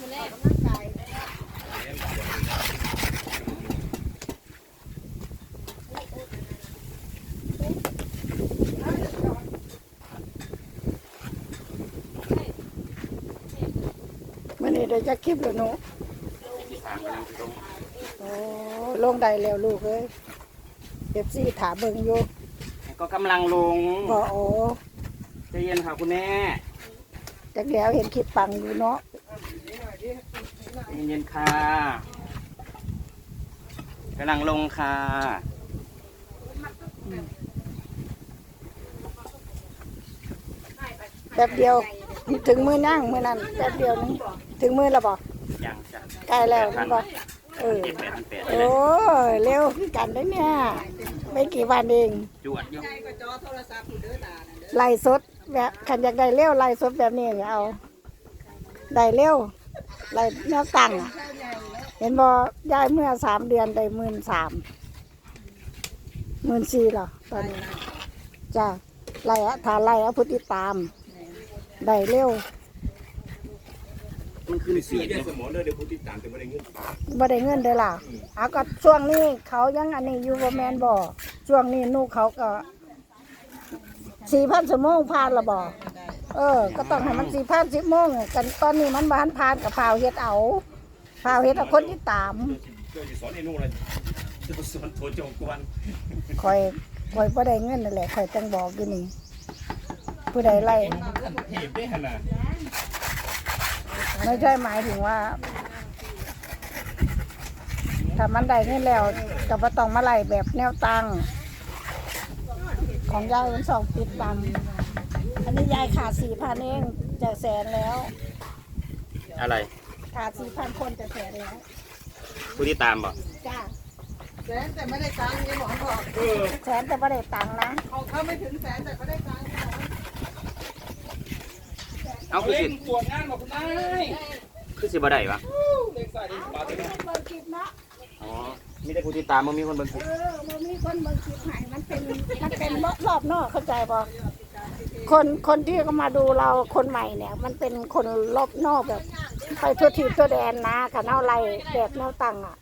มือแรกมันนี่ได้จะคลิปแล้วหนูที่สามกำลังลงโอ้ลงได้แล้วลูกเอ้ยเอฟซีถามเบิ่งอยู่ก็กำลังลงบ่โอ้ใจเย็นค่ะคุณแม่จักแล้วเห็นคลิปปังอยู่เนาะใจ เย็นๆค่ะกำลังลงค่ะแป๊บเดียว ถึงมือนั่งมือนั้นแป๊บเดียวนึงถึงมือแล้วบ่ยังจ้ะใกล้แล้วแม่นบ่เออเจ็ดแปดพันแปดโอ้ยเร็วคือกันได้อเนี่ย ไม่กี่วันเองจวดอยู่ไล่สดแบบขันอยากได้เร็วไล่สดแบบนี้เอาได้เร็ว ไล่แนวตั้งอะเห็นบ่ยายเมื่อสามเดือนได้หมื่นสามหมื่นสี่หรอตอนนี้จ้าไล่อะถ้าไล่เอาพุทธิตาม ได้เร็วมันขึ้นเสีสียดได้เนี่ยสมองเลยเดี๋ยวผู้ติดตามจะไม่ได้เงินบ่ได้เงินเด้อล่ะเอาก็ช่วงนี้เขายังอันนี้อยู่บ่แมนบ่ช่วงนี้นูกเขาก็สี่พันชั่วโมงผ่านและบ่ เออ ก็ต้องให้มันสี่พันสิบโมงกันตอนนี้มันบ้านผ่านกับพาวเฮ็ดเอาพาวเฮ็ดเอาคนที่ตามเพื่อจะสอนไอ้นู่นเลยจะสอนโทรจงกวนคอยคอยบ่ได้เงินนั่นแหละคอยจังบอกอยู่นี่ผู้ใดไล่เหตุได้ขนาดไม่ใช่หมายถึงว่าถ้ามันได้เงินแล้วก็บ่ต้องมาไล่แบบแนวตั้งของยายมันสองปิดบัง อันนี้ยายขาดสี่พันเองจะแสนแล้ว อะไรขาดสี่พันคนจะแสนแล้วผู้ที่ตามบอกจ้าแสนแต่ไม่ได้ตังค์ยังหมอบอกแสนแต่ไม่ได้ตังค์นะของเขาไม่ถึงแสนแต่เขาได้ตังค์เอาคือสิตรวจงานบอกคุณนายคือสิบ่ได้ปะเล็กใส่ดิบาทเบิกคลิปเนาะอ๋อมีแต่ผู้ที่ตามมันมีคนเบิ่งคลิปเออมันมีคนเบิกคลิปใหายมันเป็นมันเป็นรอบนอกเข้าใจปะ คนคนที่เขามาดูเราคนใหม่เนี่ย มันเป็นคนรอบนอกแบบ ไปทั่วทีทั่วแดนนะกันเอาไรแบบแนวตั้งอะ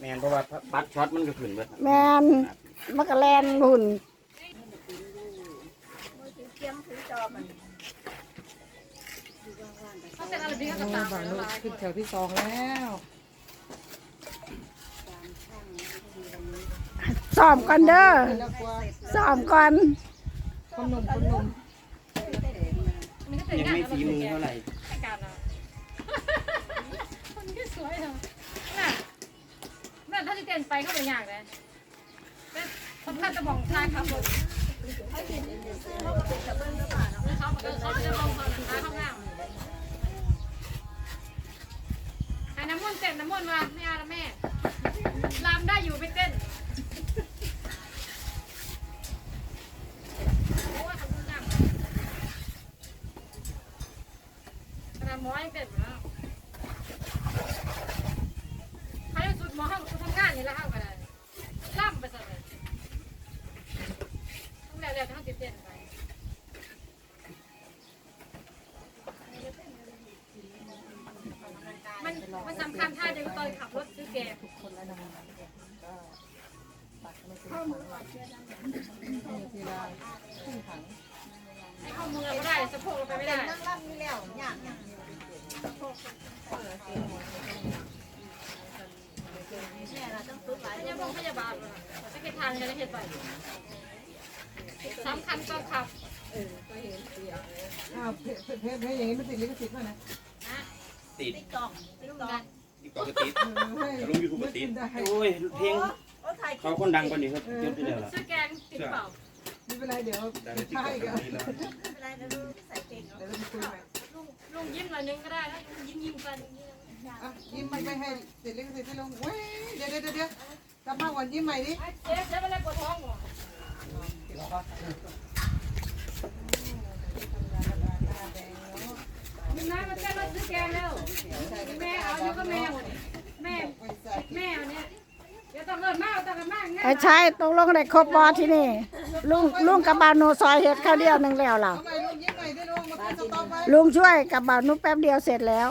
แม่นเพราะว่าบัตรช็อตมันก็ขึ้นเบิดแมนมักกะแลนหุ่นเขาเสร็จอะไรพี่ก็ตามบาลูกขึ้นแถวที่สองแล้วซ้อมก่อนเด้อแล้วกลัวซ้อมก่อน คนหนุ่มคนหนุ่มมันก็แต่งยังงานไม่ฝีมือเท่าไหร่แต่งการนะคนที่สวยเหรอน่ะน่ะถ้าจะเต้นไปก็เป็นอย่างเลยสำคัญจะบอกทางขับรถเขาเห็นเขาจะมองเขาหนังคาข้างล่างไอ้น้ำมันเต้นน้ำมันมาไม่เอาละแม่ลามได้ โพกเราไปไม่ได้นั่งรับนี่แล้วยากยากยังโรงพยาบาลเลยจะเก็บทานจะได้เห็นไปสำคัญก็ขับอ้าวเพจเพจเพจอย่างนี้มันติดลิขสิทธิ์ป่ะนะติดไม่รู้เหมือนกันติดปกติลง YouTube ก็ติดได้โอ้ยเพลงเขาคนดังกว่านี้เขาจบที่แล้วล่ะซื้อแกงติดเปล่า ไม่เป็นไรเดี๋ยวได้ในติ๊กใช่ต็อกกันนี้แล้วเดี๋ยวเราไปคุยใหม่ลุงลุงยิ้มหน่อยนึงก็ได้แล้วยิ้มยิ้มกันอะยิ้มไม่ไม่ให้ติดลิขสิทธิ์ให้ลงเว้ยเดี๋ยวเดี๋ยวเดี๋ยวกลับมาก่อนยิ้มใหม่ดิเจ๊เจ๊เป็นอะไรปวดท้องเหรอมีน้ำมาเต้นรถซื้อแกงแล้วแม่เอาอยู่ก็แม่หมดแม่แม่เอาเนี่ยเดี๋ยวต้องเอินมากต้องเอินมากไอ้ชายตกลงได้ครบบอที่นี่ ลุงลุงกับบาวนูซอยเฮ็ดข้าวเดียวหนึ่งแล้วล่ะทำไมลุงยิ้มใหม่ดิลุงมาขึ้นสต๊อปไว้ลุงช่วยกับบาวนุแป๊บเดียวเสร็จแล้ว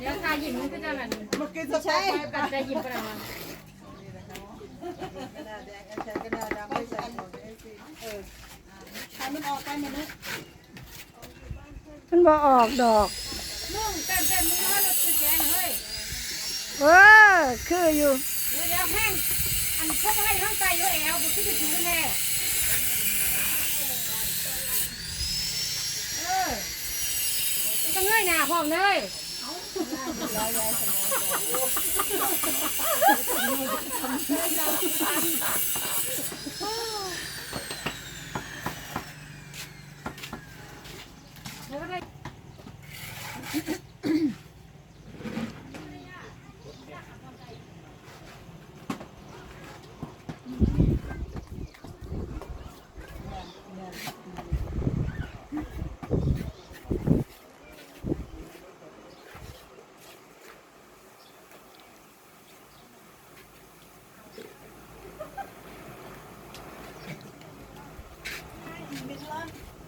เยิ้มมันก็จะแบบมากินสไปร์ไปกัดใจยิ้มไปแล้วกระดาษแดงใช้กระดาษดำไม่ใส่หมดเออใครมันออกไปมันนะมันบ่ออกดอกนุ่งเต้นเต้นมึงให้รถแกงเฮ้ยเออคืออยู่ เดี๋ยวเดี๋ยวแห้ง อันพวกให้ข้างใจเยอะแอลบุตรที่ถือแน่เออต้องเงยหน้าพร้อมเลย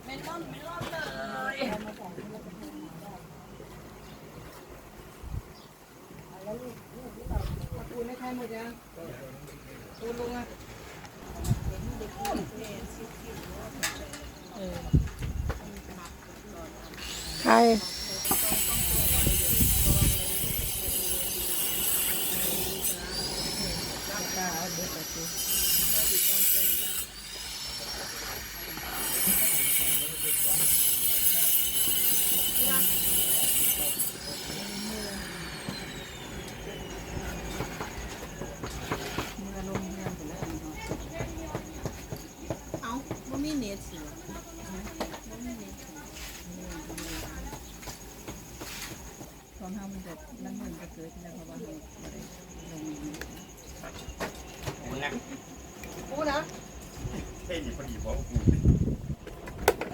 ปูนไม่ใช่หมดยังปูนลงอะคร เอาบ่มีเน็ตสิของเฮามั นแบบนั่นมันจะเกิดแล้วเพราะว่าเฮาได้ลงมึงนะปูนะเท่นี่พอดีบอกกูเ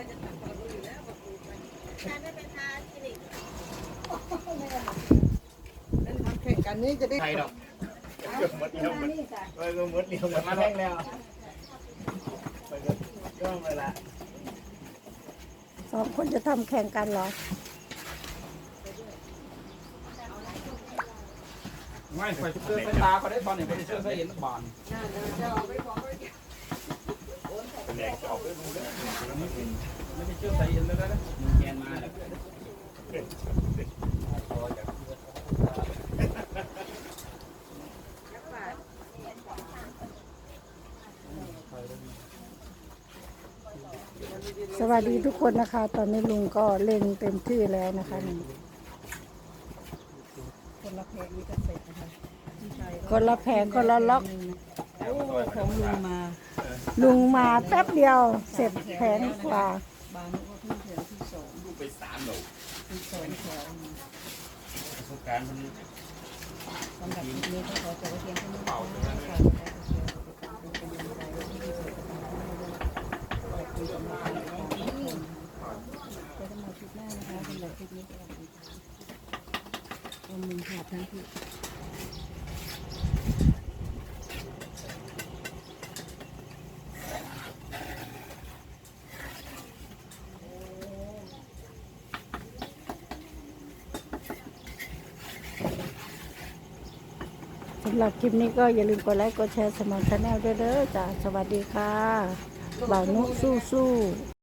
ล่นทำแข่งกันนี่จะได้ใครดอกเกือบหมดเดียวหมดเออก็หมดเดียวหมดมาแห้งแล้วก็เวลาสองคนจะทำแข่งกันเหรอ ไม่ไฟเสื้อไฟตาเขาได้ตอนนี้ได้เสื้อไฟเห็นบานแดกออกด้วยดูด้วยไม่ใช่เสื้อไฟเห็นแล้วนะแกนมาแล้วสวัสดีทุกคนนะคะ ตอนนี้ลุงก็เล่งเต็มที่แล้วนะคะนี่ คนละแพงนี่ก็เสร็จนะคะพี่ชาย คนละแผงคนละล็อกโอ้ของลุงมาลุงมาแป๊บเดียวเสร็จแผงกว่า บางก็เพิ่งแถวที่สองลูกไปสามโหลที่สองแถวประสบการณ์มันสำหรับคลิปนี้ก็ขอจบไว้เพียงเท่านี้นะคะเป็นกำลังใจให้พี่สุขภาพขอบคุณสำหรับการติดตามทุกคนเจอกันใหม่คลิปหน้านะคะสำหรับคลิปนี้ก็ขอบคุณค่ะวันหนึ่งขาดทั้งที่ำหรับคลิปนี้ก็อย่าลืมกดไลค์กดแชร์สมอนชาแนลด้วยเด้อจ้าสวัสดีค่ะบ่าวนุสู้สู้